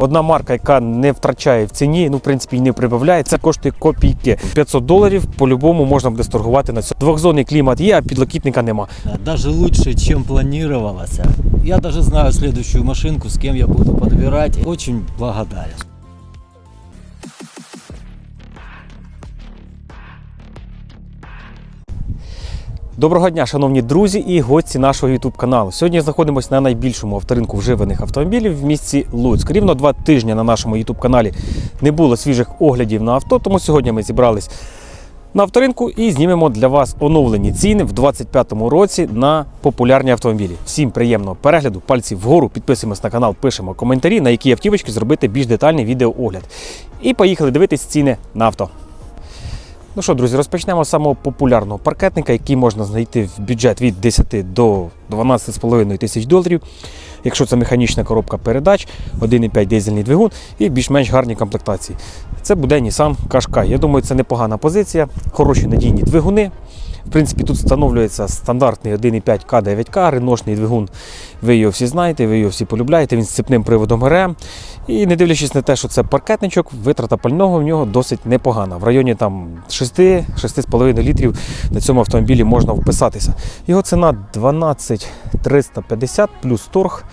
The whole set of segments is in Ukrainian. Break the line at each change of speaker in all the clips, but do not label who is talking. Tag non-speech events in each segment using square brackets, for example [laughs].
Одна марка, яка не втрачає в ціні, ну в принципі і не прибавляє, це коштує копійки. 500 доларів по-любому можна буде сторгувати на цьому. Двохзонний клімат є, а підлокітника нема.
Навіть лучше, ніж планувалося. Я навіть знаю следующую машинку, з ким я буду підбирати. Дуже благодарен.
Доброго дня, шановні друзі і гості нашого youtube каналу. Сьогодні знаходимося на найбільшому авторинку вживаних автомобілів в місті Луцьк. Рівно два тижні на нашому youtube каналі не було свіжих оглядів на авто, тому сьогодні ми зібрались на авторинку і знімемо для вас оновлені ціни в 2025 році на популярні автомобілі. Всім приємного перегляду, пальці вгору, підписуємось на канал, пишемо коментарі, на які автівочки зробити більш детальний відеоогляд. І поїхали дивитись ціни на авто. Ну що, друзі, розпочнемо з самого популярного паркетника, який можна знайти в бюджет від 10 до 12,5 тисяч доларів. Якщо це механічна коробка передач, 1,5 дизельний двигун і більш-менш гарні комплектації. Це буде Nissan Qashqai. Я думаю, це непогана позиція, хороші надійні двигуни. В принципі, тут встановлюється стандартний 1,5 К9К, реношний двигун. Ви його всі знаєте, ви його всі полюбляєте. Він з цепним приводом ГРМ. І не дивлячись на те, що це паркетничок, витрата пального в нього досить непогана. В районі там 6-6,5 літрів на цьому автомобілі можна вписатися. Його ціна 12 350 плюс торг.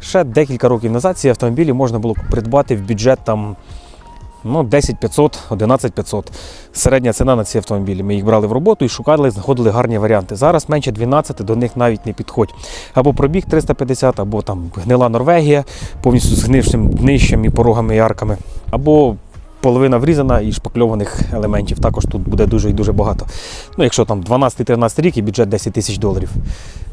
Ще декілька років назад ці автомобілі можна було придбати в бюджет там ну, 10 500, 11 500. Середня ціна на ці автомобілі. Ми їх брали в роботу і шукали, знаходили гарні варіанти. Зараз менше 12 до них навіть не підходь. Або пробіг 350, або там гнила Норвегія, повністю з гнившим днищем і порогами і арками. Або половина врізана і шпакльованих елементів. Також тут буде дуже і дуже багато. Ну, якщо там 12-13 рік і бюджет 10 тисяч доларів.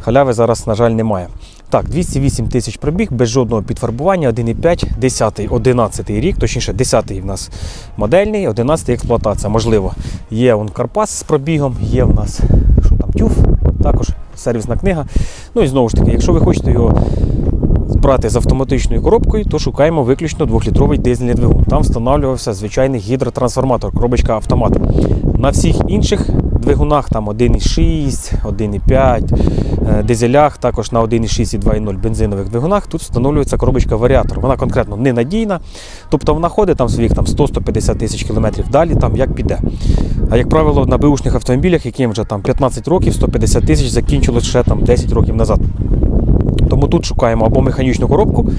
Халяви зараз, на жаль, немає. Так, 208 тисяч пробіг, без жодного підфарбування, 1,5, 10, 11 рік, точніше, 10 в нас модельний, 11 експлуатація. Можливо, є он Карпас з пробігом, є в нас що там, тюф, також сервісна книга. Ну і знову ж таки, якщо ви хочете його брати з автоматичною коробкою, то шукаємо виключно 2-літровий дизельний двигун. Там встановлювався звичайний гідротрансформатор, коробочка автомат. На всіх інших двигунах, там 1,6, 1,5, е, дизелях, також на 1,6 і 2,0 бензинових двигунах, тут встановлюється коробочка варіатор. Вона конкретно ненадійна, тобто вона ходить там своїх там, 100-150 тисяч кілометрів далі, там як піде. А як правило, на бушних автомобілях, яким вже там 15 років, 150 тисяч закінчилось ще там 10 років назад. Тому тут шукаємо або механічну коробку,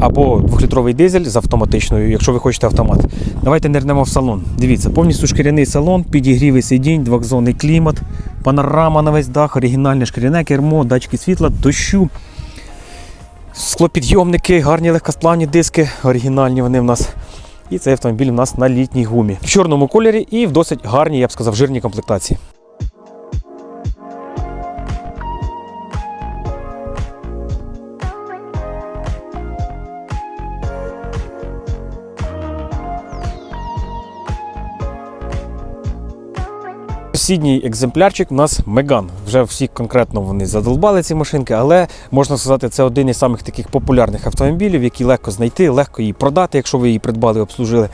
або 2-літровий дизель з автоматичною, якщо ви хочете автомат. Давайте нирнемо в салон. Дивіться, повністю шкіряний салон, підігрівий сидінь, двохзонний клімат, панорама на весь дах, оригінальне шкіряне кермо, датчики світла, дощу. Склопідйомники, гарні легкосплавні диски, оригінальні вони в нас. І цей автомобіль у нас на літній гумі. В чорному кольорі і в досить гарній, я б сказав, жирній комплектації. Сусідній екземплярчик у нас Меган. Вже всі конкретно вони задолбали ці машинки, але можна сказати, це один із самих таких популярних автомобілів, які легко знайти, легко її продати, якщо ви її придбали обслужили.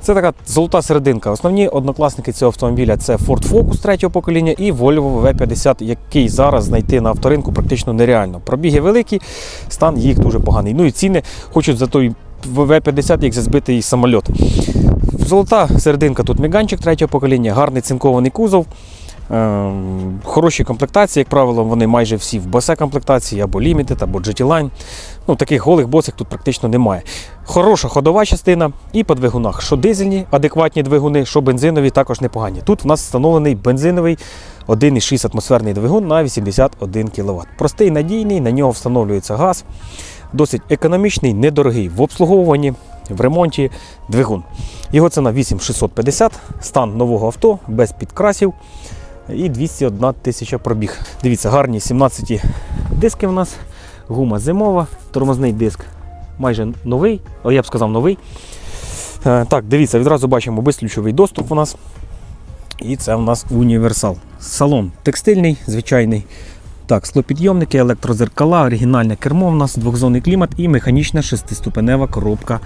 Це така золота серединка. Основні однокласники цього автомобіля це Ford Focus третього покоління і Volvo V50, який зараз знайти на авторинку практично нереально. Пробіги великі, стан їх дуже поганий. Ну і ціни хочуть за той V50 як за збитий самоліт. Золота серединка тут меганчик третього покоління, гарний цинкований кузов. Ем, Хороші комплектації, як правило, вони майже всі в босе комплектації, або Limited, або GT Line. Ну, таких голих босих тут практично немає. Хороша ходова частина і по двигунах. Що дизельні, адекватні двигуни, що бензинові, також непогані. Тут в нас встановлений бензиновий 1,6 атмосферний двигун на 81 кВт. Простий, надійний, на нього встановлюється газ. Досить економічний, недорогий в обслуговуванні, в ремонті двигун. Його ціна 8650, стан нового авто, без підкрасів і 201 тисяча пробіг. Дивіться, гарні 17 диски в нас, гума зимова, тормозний диск майже новий, о, я б сказав новий. Е, Так, дивіться, відразу бачимо безключовий доступ у нас. І це у нас універсал. Салон текстильний, звичайний. Так, склопідйомники, електрозеркала, оригінальне кермо у нас, двохзонний клімат і механічна шестиступенева коробка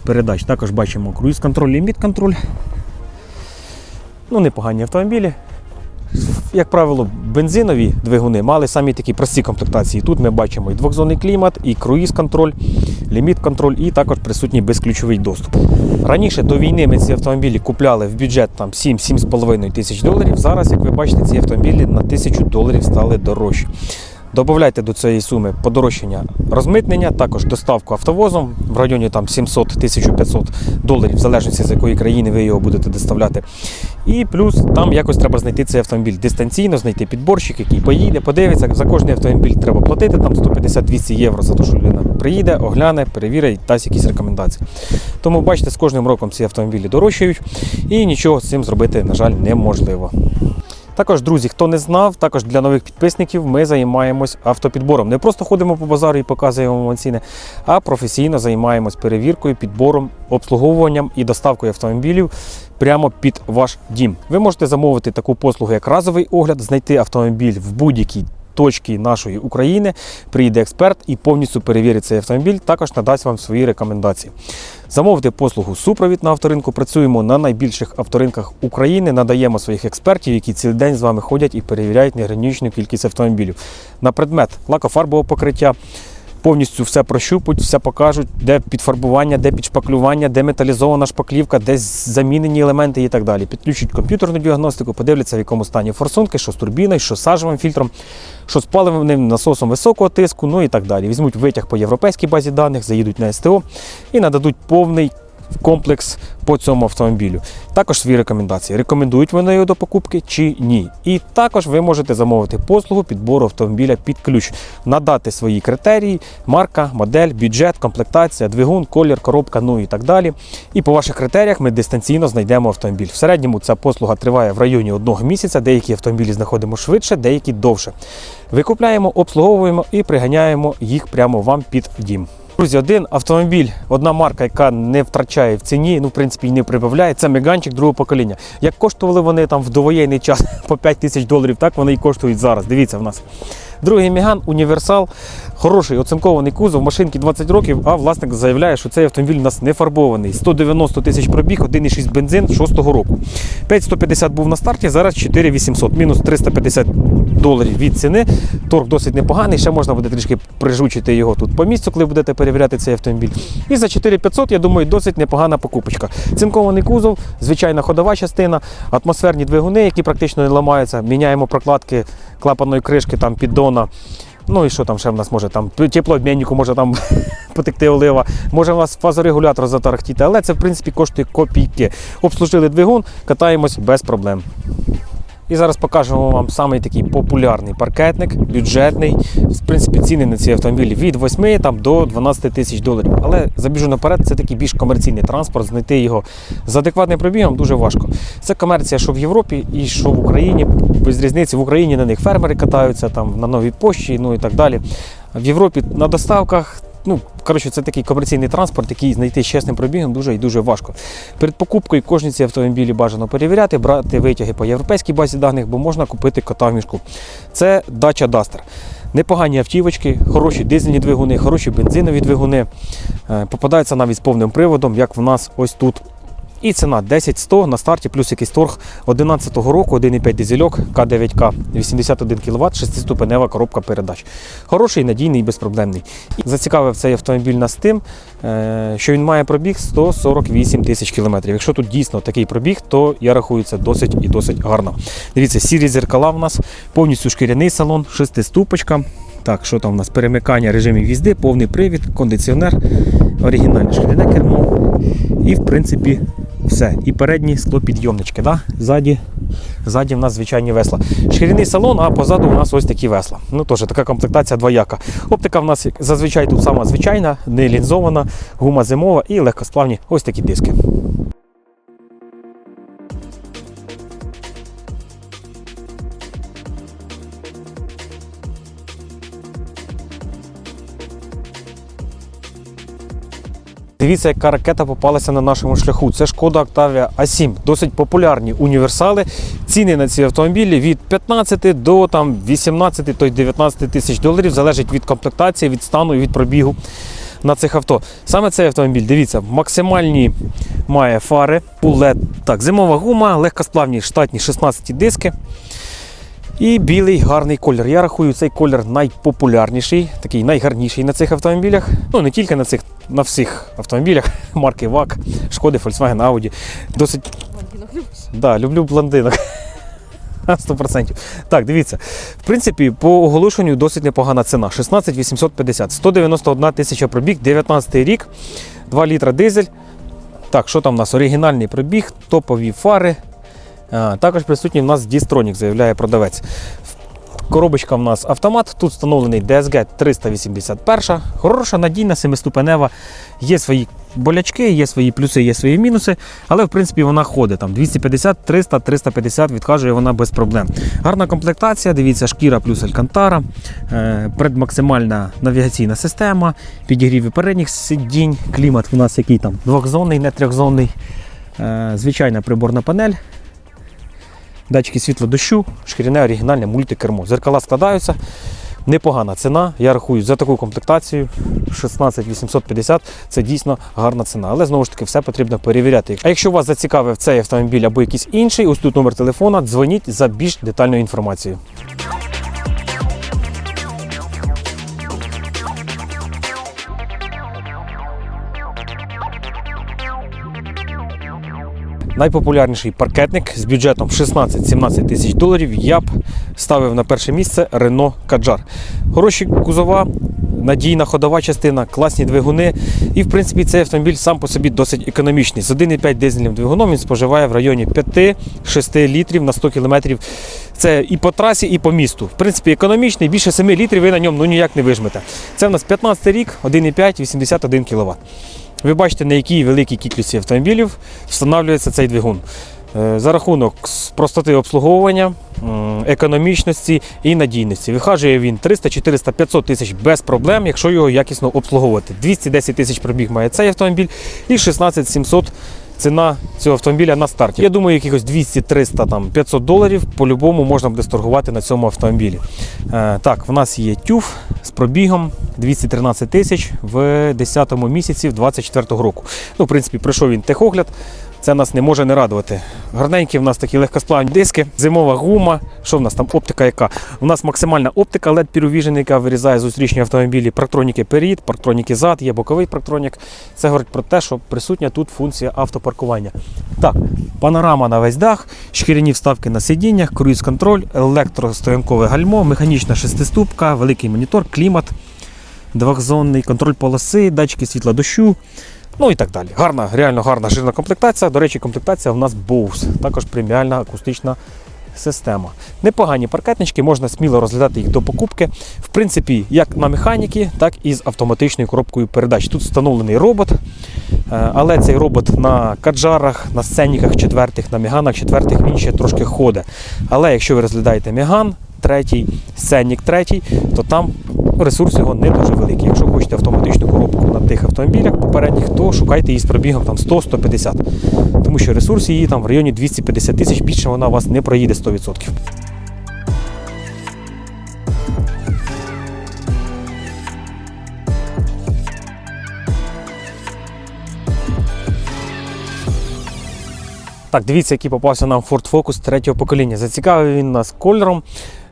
передач. Також бачимо круїз-контроль, ліміт-контроль. Ну, непогані автомобілі. як правило, бензинові двигуни мали самі такі прості комплектації. Тут ми бачимо і двохзонний клімат, і круїз-контроль, ліміт-контроль, і також присутній безключовий доступ. Раніше до війни ми ці автомобілі купляли в бюджет 7-7,5 тисяч доларів. Зараз, як ви бачите, ці автомобілі на тисячу доларів стали дорожчі. Додавайте до цієї суми подорожчання розмитнення, також доставку автовозом в районі там 700-1500 доларів, в залежності з якої країни ви його будете доставляти. І плюс там якось треба знайти цей автомобіль дистанційно, знайти підборщик, який поїде, подивиться. За кожний автомобіль треба платити там 150-200 євро за те, що людина приїде, огляне, перевірить, дасть якісь рекомендації. Тому бачите, з кожним роком ці автомобілі дорожчають і нічого з цим зробити, на жаль, неможливо. Також, друзі, хто не знав, також для нових підписників ми займаємось автопідбором. Не просто ходимо по базару і показуємо вам ціни, а професійно займаємось перевіркою, підбором, обслуговуванням і доставкою автомобілів прямо під ваш дім. Ви можете замовити таку послугу, як разовий огляд, знайти автомобіль в будь-якій точці нашої України. Приїде експерт і повністю перевірить цей автомобіль, також надасть вам свої рекомендації. Замовити послугу супровід на авторинку. Працюємо на найбільших авторинках України, надаємо своїх експертів, які цілий день з вами ходять і перевіряють неграничну кількість автомобілів. На предмет лакофарбового покриття. Повністю все прощупують, все покажуть, де підфарбування, де підшпаклювання, де металізована шпаклівка, де замінені елементи і так далі. Підключать комп'ютерну діагностику, подивляться, в якому стані форсунки, що з турбіною, що з сажевим фільтром, що з паливним насосом високого тиску, ну і так далі. Візьмуть витяг по європейській базі даних, заїдуть на СТО і нададуть повний комплекс по цьому автомобілю. Також свої рекомендації. Рекомендують вони його до покупки чи ні. І також ви можете замовити послугу підбору автомобіля під ключ, надати свої критерії, марка, модель, бюджет, комплектація, двигун, колір, коробка, ну і так далі. І по ваших критеріях ми дистанційно знайдемо автомобіль. В середньому ця послуга триває в районі одного місяця. Деякі автомобілі знаходимо швидше, деякі довше. Викупляємо, обслуговуємо і приганяємо їх прямо вам під дім. Друзі, один автомобіль, одна марка, яка не втрачає в ціні, ну в принципі і не прибавляє, це меганчик другого покоління. Як коштували вони там в довоєнний час [laughs] по 5 тисяч доларів, так вони і коштують зараз. Дивіться в нас. Другий Меган, універсал, хороший оцинкований кузов, машинки 20 років, а власник заявляє, що цей автомобіль у нас не фарбований. 190 тисяч пробіг, 1,6 бензин 6-го року. 5150 був на старті, зараз 4800, мінус 350 доларів від ціни. Торг досить непоганий, ще можна буде трішки прижучити його тут по місцю, коли будете перевіряти цей автомобіль. І за 4500, я думаю, досить непогана покупочка. Цинкований кузов, звичайна ходова частина, атмосферні двигуни, які практично не ламаються. Міняємо прокладки клапаної кришки, там піддона. Ну і що там ще в нас може там теплообміннику може там [laughs] потекти олива, може у вас фазорегулятор затарахтіти, але це в принципі коштує копійки. Обслужили двигун, катаємось без проблем. І зараз покажемо вам самий такий популярний паркетник, бюджетний. В принципі, ціни на ці автомобілі від 8 там, до 12 тисяч доларів. Але забіжу наперед, це такий більш комерційний транспорт. Знайти його з адекватним пробігом дуже важко. Це комерція, що в Європі і що в Україні. Без різниці в Україні на них фермери катаються там на новій пошті, ну і так далі. В Європі на доставках. Ну, коротше, це такий комерційний транспорт, який знайти з чесним пробігом дуже і дуже важко. Перед покупкою кожні ці автомобілі бажано перевіряти, брати витяги по європейській базі даних, бо можна купити кота в мішку. Це Dacia Duster. Непогані автівочки, хороші дизельні двигуни, хороші бензинові двигуни. Е, Попадаються навіть з повним приводом, як в нас ось тут. І ціна 10-100 на старті, плюс якийсь торг 11 року, 1,5 дизельок К9К, 81 кВт, 6-ступенева коробка передач. Хороший, надійний безпроблемний. Зацікавив цей автомобіль нас тим, е, що він має пробіг 148 тисяч кілометрів. Якщо тут дійсно такий пробіг, то я рахую це досить і досить гарно. Дивіться, сірі зеркала в нас, повністю шкіряний салон, шестиступочка. Так, що там у нас? Перемикання режимів їзди, повний привід, кондиціонер, оригінальне шкіряне кермо. І, в принципі, все. І передні склопідйомнички. Да? Ззаді, ззаді в нас звичайні весла. Шкіряний салон, а позаду у нас ось такі весла. Ну теж така комплектація двояка. Оптика в нас зазвичай тут сама звичайна, не лінзована, гума зимова і легкосплавні ось такі диски. Дивіться, яка ракета попалася на нашому шляху. Це шкода Octavia A7. Досить популярні універсали. Ціни на ці автомобілі від 15 до там, 18 то й 19 тисяч доларів. Залежить від комплектації, від стану і від пробігу на цих авто. Саме цей автомобіль, дивіться, максимальні має фари, пулет. Так, зимова гума, легкосплавні штатні 16 диски. І білий гарний колір. Я рахую, цей колір найпопулярніший, такий найгарніший на цих автомобілях. Ну не тільки на цих, на всіх автомобілях [laughs] марки ВАК, Шкоди, Volkswagen, Audi. Досить Блондинок Да, люблю блондинок. [laughs] 100%. Так, дивіться. В принципі, по оголошенню досить непогана ціна. 16 850. 191 тисяча пробіг, 19 рік, 2 літра дизель. Так, що там у нас? Оригінальний пробіг, топові фари. Також присутній у нас Дістронік, заявляє продавець. Коробочка в нас автомат. Тут встановлений DSG 381. Хороша, надійна, семиступенева. Є свої болячки, є свої плюси, є свої мінуси. Але в принципі вона ходить. Там 250, 300, 350 відкажує вона без проблем. Гарна комплектація, дивіться, шкіра плюс алькантара, е, предмаксимальна навігаційна система, підігрів передніх сидінь, клімат у нас який там двохзонний, не трьохзонний. Е, Звичайна приборна панель датчики світла дощу, шкіряне оригінальне мультикермо. Зеркала складаються. Непогана ціна. Я рахую за таку комплектацію 16 850 це дійсно гарна ціна. Але знову ж таки все потрібно перевіряти. А якщо вас зацікавив цей автомобіль або якийсь інший, ось тут номер телефона, дзвоніть за більш детальною інформацією. Найпопулярніший паркетник з бюджетом 16-17 тисяч доларів я б ставив на перше місце Renault Kadjar. Хороші кузова, надійна ходова частина, класні двигуни. І, в принципі, цей автомобіль сам по собі досить економічний. З 1,5 дизельним двигуном він споживає в районі 5-6 літрів на 100 кілометрів. Це і по трасі, і по місту. В принципі, економічний, більше 7 літрів ви на ньому ну, ніяк не вижмете. Це в нас 15 рік, 1,5, 81 кВт. Ви бачите, на якій великій кількості автомобілів встановлюється цей двигун. Е, За рахунок простоти обслуговування, економічності і надійності. Вихажує він 300, 400, 500 тисяч без проблем, якщо його якісно обслуговувати. 210 тисяч пробіг має цей автомобіль і 16 700 ціна цього автомобіля на старті. Я думаю, якихось 200, 300, там, 500 доларів по-любому можна буде сторгувати на цьому автомобілі. Е, так, в нас є тюф з пробігом 213 тисяч в 10 місяці 24 року. Ну, в принципі, пройшов він техогляд. Це нас не може не радувати. Гарненькі в нас такі легкосплавні диски, зимова гума. Що в нас там? Оптика яка? У нас максимальна оптика LED Pure яка вирізає зустрічні автомобілі. Парктроніки перед, парктроніки зад, є боковий парктронік. Це говорить про те, що присутня тут функція автопаркування. Так, панорама на весь дах, шкіряні вставки на сидіннях, круїз-контроль, електростоянкове гальмо, механічна шестиступка, великий монітор, клімат, двохзонний контроль полоси, датчики світла дощу. Ну і так далі. Гарна, реально гарна жирна комплектація. До речі, комплектація в нас Bose, також преміальна акустична система. Непогані паркетнички, можна сміло розглядати їх до покупки. В принципі, як на механіки, так і з автоматичною коробкою передач. Тут встановлений робот, е, але цей робот на каджарах, на сценіках четвертих, на меганах четвертих він ще трошки ходить. Але якщо ви розглядаєте меган, третій, сценік третій, то там ресурс його не дуже великий. Якщо хочете автоматичну коробку на тих автомобілях попередніх, то шукайте її з пробігом там 100-150. Тому що ресурс її там в районі 250 тисяч, більше вона у вас не проїде 100%. Так, дивіться, який попався нам Ford Focus третього покоління. Зацікавив він нас кольором.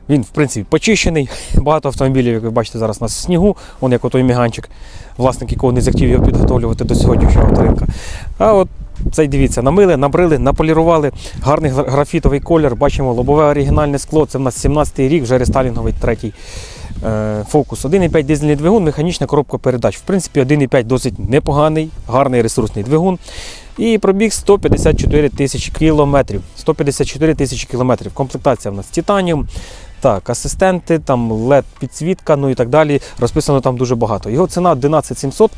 Він, в принципі, почищений. Багато автомобілів, як ви бачите, зараз в снігу, он як отой міганчик, власник якого не захотів його підготовлювати до сьогоднішнього авторинка. А от цей дивіться, намили, набрили, наполірували. Гарний графітовий колір. Бачимо лобове оригінальне скло. Це в нас 17-й рік, вже рестайлінговий третій е, фокус. 1,5 дизельний двигун, механічна коробка передач. В принципі, 1,5 досить непоганий, гарний ресурсний двигун. І пробіг 154 тисячі кілометрів. 154 тисячі кілометрів. Комплектація в нас титаніум. Так, асистенти, там LED підсвітка, ну і так далі. Розписано там дуже багато. Його ціна 11700.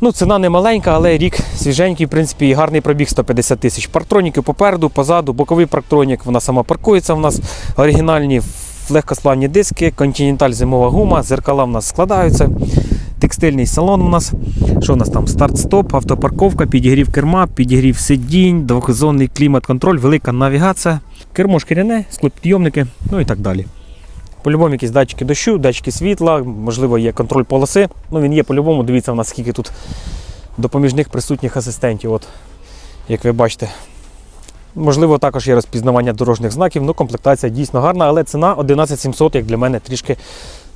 Ну, ціна не маленька, але рік свіженький, в принципі, і гарний пробіг 150 тисяч. Парктроніки попереду, позаду, боковий парктронік, вона сама паркується в нас. Оригінальні легкосплавні диски, континенталь зимова гума, зеркала в нас складаються. Текстильний салон у нас. Що у нас там? Старт-стоп, автопарковка, підігрів керма, підігрів сидінь, двохзонний клімат-контроль, велика навігація, кермо шкіряне, склопідйомники, ну і так далі. По-любому якісь датчики дощу, датчики світла, можливо, є контроль полоси. Ну, він є по-любому. Дивіться, у нас скільки тут допоміжних присутніх асистентів. От, як ви бачите, Можливо, також є розпізнавання дорожніх знаків, ну комплектація дійсно гарна, але ціна 11700, як для мене, трішки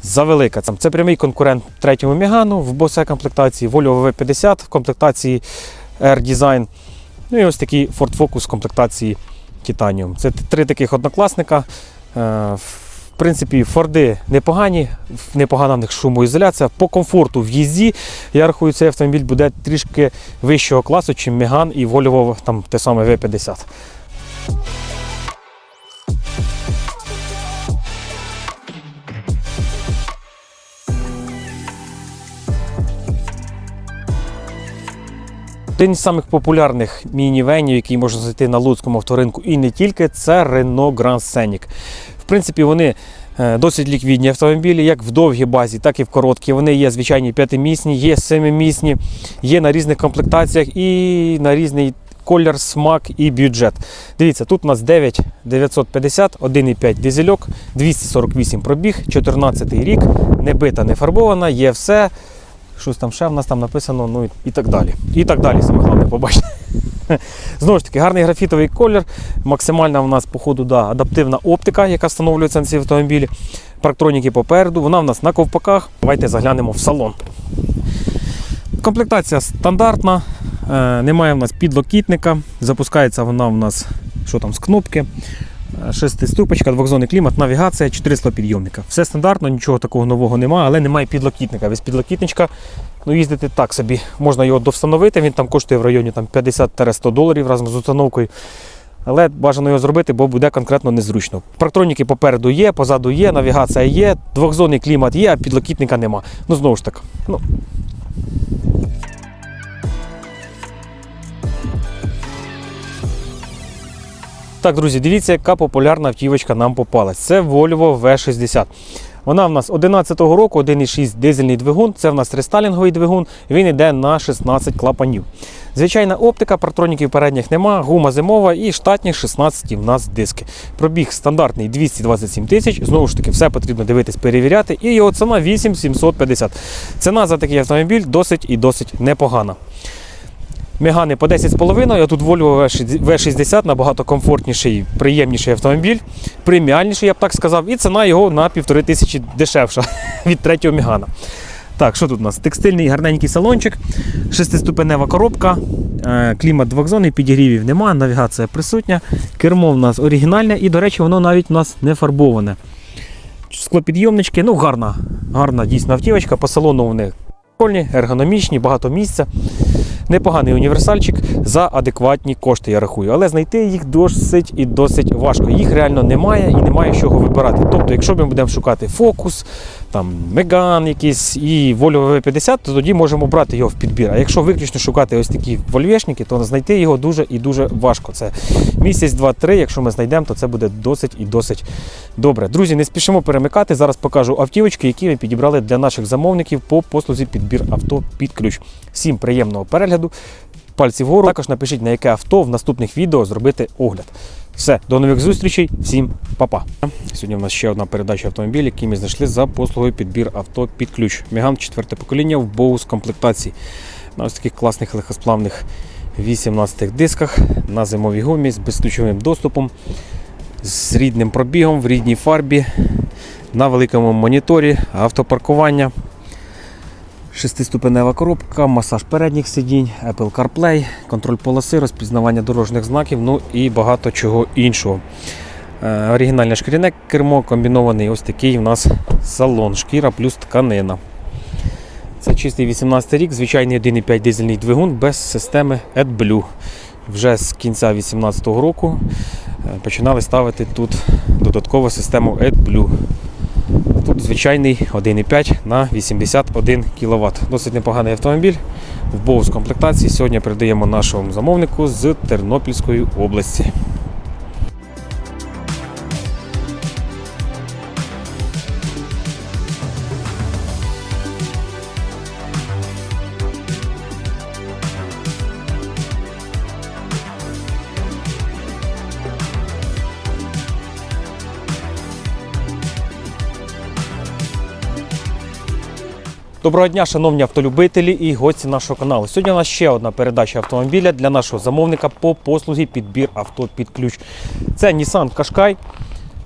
завелика. Це- прямий конкурент третьому Мегану в босе комплектації, Volvo V50 в комплектації R-Design. Ну і ось такий Ford Focus в комплектації Titanium. Це три таких однокласника. Е, В принципі, Форди непогані, непогана в них шумоізоляція. По комфорту в їзді, я рахую, цей автомобіль буде трішки вищого класу, ніж Меган і Volvo там, те саме V50. Один з самих популярних мінівенів, який можна знайти на Луцькому авторинку, і не тільки, це Renault Grand Scenic. В принципі, вони е, досить ліквідні автомобілі, як в довгій базі, так і в короткій. Вони є звичайні п'ятимісні, є семимісні, є на різних комплектаціях і на різний колір, смак і бюджет. Дивіться, тут у нас 9950, 1,5 дизельок, 248 пробіг, 14 рік, не бита, не фарбована, є все. Щось там ще в нас там написано, ну і- і так далі. І так далі, саме головне побачите. Знову ж таки, гарний графітовий колір. Максимальна в нас, походу, да, адаптивна оптика, яка встановлюється на ці автомобілі. Парктроніки попереду. Вона в нас на ковпаках. Давайте заглянемо в салон. Комплектація стандартна. Е, немає в нас підлокітника. Запускається вона в нас що там, з кнопки. Шестиступочка, двохзонний клімат, навігація, 4 склопідйомника. Все стандартно, нічого такого нового немає, але немає підлокітника. Без підлокітничка ну, їздити так собі. Можна його довстановити, він там коштує в районі там, 50-100 доларів разом з установкою. Але бажано його зробити, бо буде конкретно незручно. Парктроніки попереду є, позаду є, навігація є, двохзонний клімат є, а підлокітника нема. Ну, знову ж таки. Ну, Так, друзі, дивіться, яка популярна автівочка нам попалась. Це Volvo V60. Вона в нас 11-го року, 1,6 дизельний двигун. Це в нас рестайлінговий двигун. Він йде на 16 клапанів. Звичайна оптика, партроніків передніх нема, гума зимова і штатні 16 в нас диски. Пробіг стандартний 227 тисяч. Знову ж таки, все потрібно дивитись, перевіряти. І його ціна 8750. Ціна за такий автомобіль досить і досить непогана. Мегани по 10,5, а тут Volvo V60 набагато комфортніший, приємніший автомобіль, преміальніший, я б так сказав, і ціна його на півтори тисячі дешевша [laughs] від третього Мегана. Так, що тут у нас? Текстильний гарненький салончик, шестиступенева коробка, е, клімат двохзонний, підігрівів нема, навігація присутня, кермо в нас оригінальне і, до речі, воно навіть у нас не фарбоване. Склопідйомнички, ну гарна, гарна дійсно автівочка, по салону вони прикольні, ергономічні, багато місця. Непоганий універсальчик за адекватні кошти, я рахую. Але знайти їх досить і досить важко. Їх реально немає і немає чого вибирати. Тобто, якщо ми будемо шукати фокус, там Меган якийсь і Volvo V50, то тоді можемо брати його в підбір. А якщо виключно шукати ось такі вольвешники, то знайти його дуже і дуже важко. Це місяць, два-три. Якщо ми знайдемо, то це буде досить і досить добре. Друзі, не спішимо перемикати. Зараз покажу автівочки, які ми підібрали для наших замовників по послузі підбір авто під ключ. Всім приємного перегляду. Пальці вгору. Також напишіть, на яке авто в наступних відео зробити огляд. Все, до нових зустрічей, всім па-па. Сьогодні в нас ще одна передача автомобілів, які ми знайшли за послугою підбір авто під ключ. Меган четверте покоління в боус комплектації. На ось таких класних легкосплавних 18 дисках на зимовій гумі з безключовим доступом, з рідним пробігом в рідній фарбі, на великому моніторі, автопаркування. Шестиступенева коробка, масаж передніх сидінь, Apple CarPlay, контроль полоси, розпізнавання дорожніх знаків, ну і багато чого іншого. Е, Оригінальне шкіряне кермо, комбінований ось такий у нас салон, шкіра плюс тканина. Це чистий 18 рік, звичайний 1,5 дизельний двигун без системи AdBlue. Вже з кінця 2018 року е, починали ставити тут додаткову систему AdBlue. Тут звичайний 1,5 на 81 кВт. Досить непоганий автомобіль в боус комплектації. Сьогодні передаємо нашому замовнику з Тернопільської області. Доброго дня, шановні автолюбителі і гості нашого каналу. Сьогодні у нас ще одна передача автомобіля для нашого замовника по послузі підбір авто під ключ. Це Nissan Qashqai,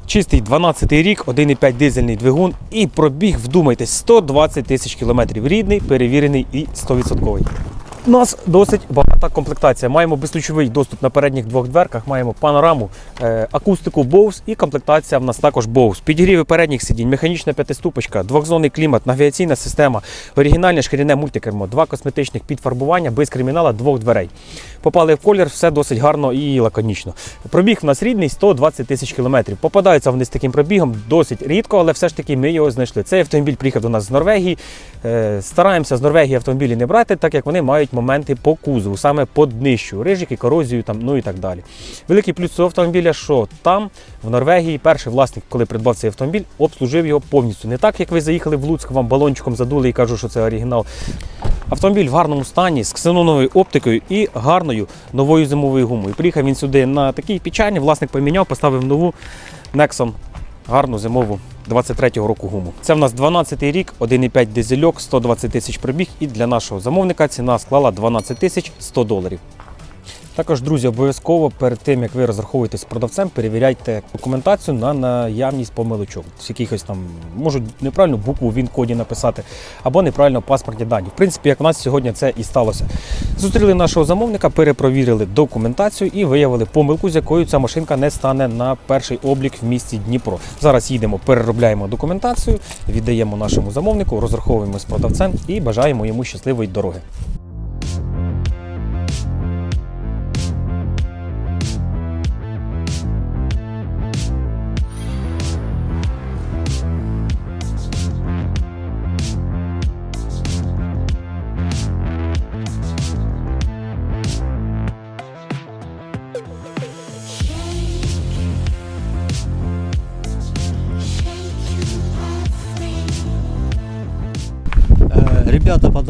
чистий 12 рік, 1,5 дизельний двигун і пробіг, вдумайтесь, 120 тисяч кілометрів. Рідний, перевірений і 100%. У нас досить багата комплектація. Маємо безключовий доступ на передніх двох дверках, маємо панораму, е, акустику Bose і комплектація в нас також Bose. Підігріви передніх сидінь, механічна п'ятиступочка, двохзонний клімат, навігаційна система, оригінальне шкіряне мультикермо, два косметичних підфарбування без кримінала двох дверей. Попали в колір, все досить гарно і лаконічно. Пробіг в нас рідний 120 тисяч кілометрів. Попадаються вони з таким пробігом досить рідко, але все ж таки ми його знайшли. Цей автомобіль приїхав до нас з Норвегії. Е, Стараємося з Норвегії автомобілі не брати, так як вони мають моменти по кузову, саме по днищу, рижики, корозію, там, ну і так далі. Великий плюс цього автомобіля, що там, в Норвегії, перший власник, коли придбав цей автомобіль, обслужив його повністю. Не так, як ви заїхали в Луцьк, вам балончиком задули і кажуть, що це оригінал. Автомобіль в гарному стані з ксеноновою оптикою і гарною новою зимовою гумою. Приїхав він сюди на такій печальні, власник поміняв, поставив нову Nexon гарну зимову 23-го року гуму. Це в нас 12-й рік, 1,5 дизельок, 120 тисяч пробіг, і для нашого замовника ціна склала 12 тисяч 100 доларів. Також, друзі, обов'язково перед тим, як ви розраховуєтесь з продавцем, перевіряйте документацію на наявність помилочок. З якихось там можуть неправильну букву він-коді написати або неправильно паспортні дані. В принципі, як у нас сьогодні це і сталося. Зустріли нашого замовника, перепровірили документацію і виявили помилку, з якою ця машинка не стане на перший облік в місті Дніпро. Зараз їдемо, переробляємо документацію, віддаємо нашому замовнику, розраховуємо з продавцем і бажаємо йому щасливої дороги.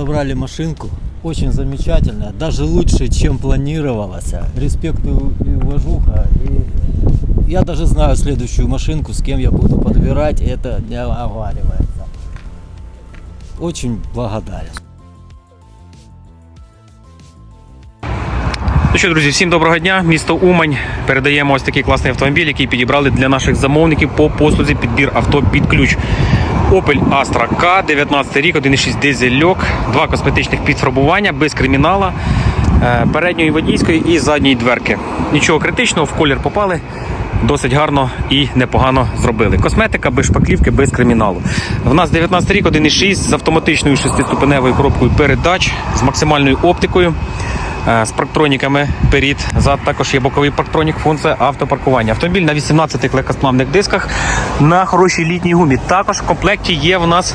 Подобрали машинку, очень замечательная, даже лучше, чем планировалось. Респект и уважуха. И я даже знаю следующую машинку, с кем я буду подбирать, это не оговаривается. Очень благодарен.
Ну що, друзі, всім доброго дня. Місто Умань. Передаємо ось такий класний автомобіль, який підібрали для наших замовників по послузі підбір авто під ключ. Opel Astra K, 19 рік, 1,6 дизельок, два косметичних підфарбування без кримінала, е, передньої водійської і задньої дверки. Нічого критичного, в колір попали. Досить гарно і непогано зробили. Косметика без шпаклівки, без криміналу. В нас 19 рік, 1,6 з автоматичною шестиступеневою коробкою передач, з максимальною оптикою. Е, з парктроніками перед, зад також є боковий парктронік, функція автопаркування. Автомобіль на 18 легкосплавних дисках на хорошій літній гумі. Також в комплекті є в нас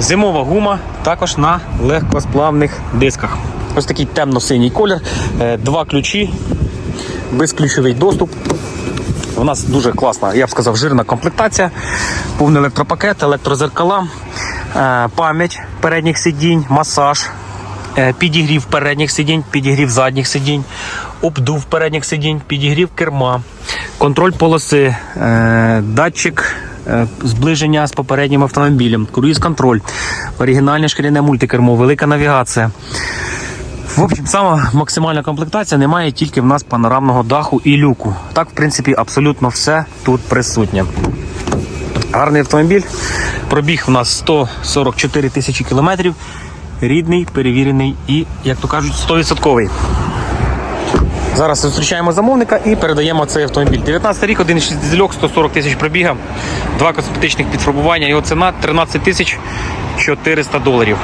зимова гума, також на легкосплавних дисках. Ось такий темно-синій колір, е, два ключі, безключовий доступ. У нас дуже класна, я б сказав, жирна комплектація, повний електропакет, електрозеркала, е, пам'ять передніх сидінь, масаж, підігрів передніх сидінь, підігрів задніх сидінь, обдув передніх сидінь, підігрів керма, контроль полоси, е, датчик е, зближення з попереднім автомобілем, круїз-контроль, оригінальне шкіряне мультикермо, велика навігація. В общем, сама максимальна комплектація немає тільки в нас панорамного даху і люку. Так, в принципі, абсолютно все тут присутнє. Гарний автомобіль. Пробіг у нас 144 тисячі кілометрів. Рідний, перевірений і, як то кажуть, 100%. Зараз зустрічаємо замовника і передаємо цей автомобіль. 19 рік, 1,6 дизельок, 140 тисяч пробіга, два косметичних підфарбування. Його ціна 13 тисяч 400 доларів.